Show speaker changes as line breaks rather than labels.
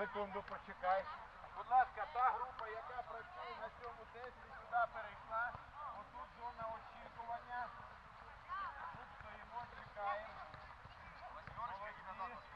Секунду почекай. Будь ласка, та група, яка працює на цьому тесті, сюди перейшла. Отут зона очікування. Тут стоїмо, чекаємо. Молодці.